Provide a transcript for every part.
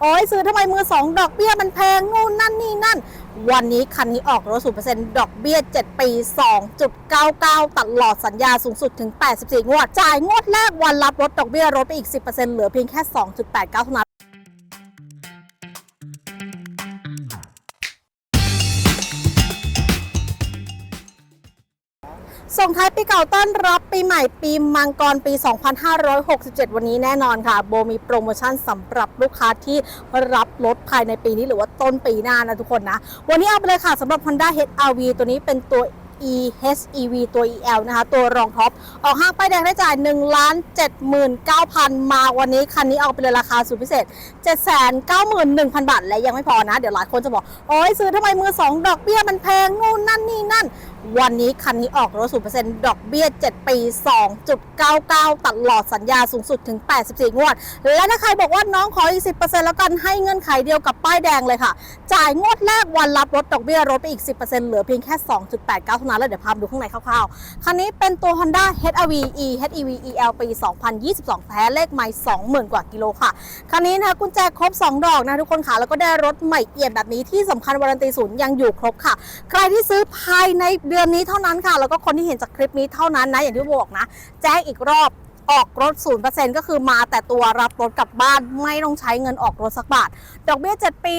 โอ้ยซื้อทำไมมือสองดอกเบี้ยมันแพงนู่นนั่นนี่นั่น วันนี้คันนี้ออกรถศูนเปอร์เซ็นต์ดอกเบี้ย 7 ปี 2.99 ตลอดสัญญาสูงสุดถึง 84 งวด จ่ายงวดแรกวันรับรถดอกเบี้ยรถไปอีก 10%เหลือเพียงแค่ 2.89เท่านั้น ส่งท้ายปีเก่าต้อนรับปีใหม่ปีมังกรปี 2567 วันนี้แน่นอนค่ะ โบมีโปรโมชั่นสำหรับลูกค้าที่รับรถภายในปีนี้หรือว่าต้นปีหน้านะทุกคนนะ วันนี้เอาไปเลยค่ะสำหรับ Honda HR-V ตัวนี้เป็นตัว EHEV ตัว EL นะคะ ตัวรองท็อป ออกห้างป้ายแดงได้จ่าย1ล้าน79,000 มาวันนี้ คันนี้เอาไปเลยราคาสุดพิเศษ 791,000 บาท และยังไม่พอนะ เดี๋ยวหลายคนจะบอก โอ้ยซื้อทำไมมือสองดอกเบี้ยมันแพงนู่นนั่นนี่นั่น วันนี้คันนี้ออกรถศูนเปอร์เซ็นต์ดอกเบี้ย 7 ปี 2.99 ตลอดสัญญาสูงสุดถึง 84 งวด และถ้าใครบอกว่าน้องขออีก 10%แล้วกันให้เงื่อนไขเดียวกับป้ายแดงเลยค่ะ จ่ายงวดแรกวันรับรถดอกเบี้ยลดไปอีก 10%เหลือเพียงแค่ 2.89เท่านั้นแล้วเดี๋ยวพาดูข้างในคร่าวๆ คันนี้เป็นตัว Honda HR-V E HEV EL ปี 2022 แท้เลขไม่20,000 กว่ากิโลค่ะ คันนี้นะคะกุญแจครบ 2 ดอกนะทุกคนค่ะ แล้วก็ได้รถใหม่เอี่ยมแบบนี้ที่สำคัญวารันตีศูนย์ยังอยู่ครบค่ะ ใครที่ซื้อภายในเดือนนี้เท่านั้นค่ะ แล้วก็คนที่เห็นจากคลิปนี้เท่านั้นนะอย่างที่บอกนะ แจ้งอีกรอบ ออกรถ 0%ก็คือมาแต่ตัวรับรถกลับบ้านไม่ต้องใช้เงินออกรถสักบาท ดอกเบี้ย 7 ปี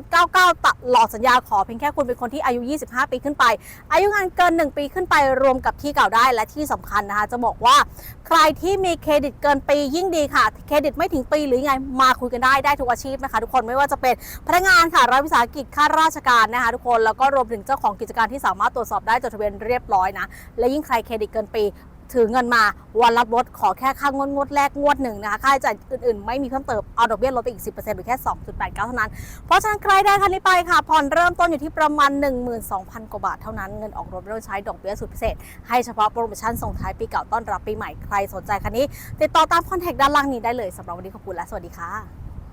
2.99 ตลอดสัญญาขอเพียงแค่คุณเป็นคนที่อายุ 25 ปีขึ้นไป อายุงานเกิน 1 ปีขึ้นไปรวมกับที่เก่าได้และที่สำคัญนะคะ จะบอกว่าใครที่มีเครดิตเกินปียิ่งดีค่ะ เครดิตไม่ถึงปีหรือยังไงมาคุยกันได้ได้ทุกอาชีพนะคะทุกคนไม่ว่าจะเป็นพนักงานค่ะรัฐวิสาหกิจข้าราชการนะคะทุกคนแล้วก็รวมถึงเจ้าของกิจการที่สามารถตรวจสอบได้จดทะเบียนเรียบร้อยนะและยิ่งใครเครดิตเกินปี ถือเงินมาวันรับรถขอแค่ค่างวดงวดแรกงวดหนึ่งนะคะค่าใช้จ่ายอื่นๆ ไม่มีเพิ่มเติมเอาดอกเบี้ยลดไปอีก 10%หรือแค่ 2.89 เท่านั้น เพราะฉะนั้นใครได้คันนี้ไปค่ะผ่อนเริ่มต้นอยู่ที่ประมาณ 12,000 กว่าบาทเท่านั้นเงินออกรถไม่ต้องใช้ดอกเบี้ยสุดพิเศษ ให้เฉพาะโปรโมชั่นส่งท้ายปีเก่าต้อนรับปีใหม่ใครสนใจคันนี้ ติดต่อตามคอนแทคด้านล่างนี้ได้เลยสำหรับวันนี้ขอบคุณและสวัสดีค่ะ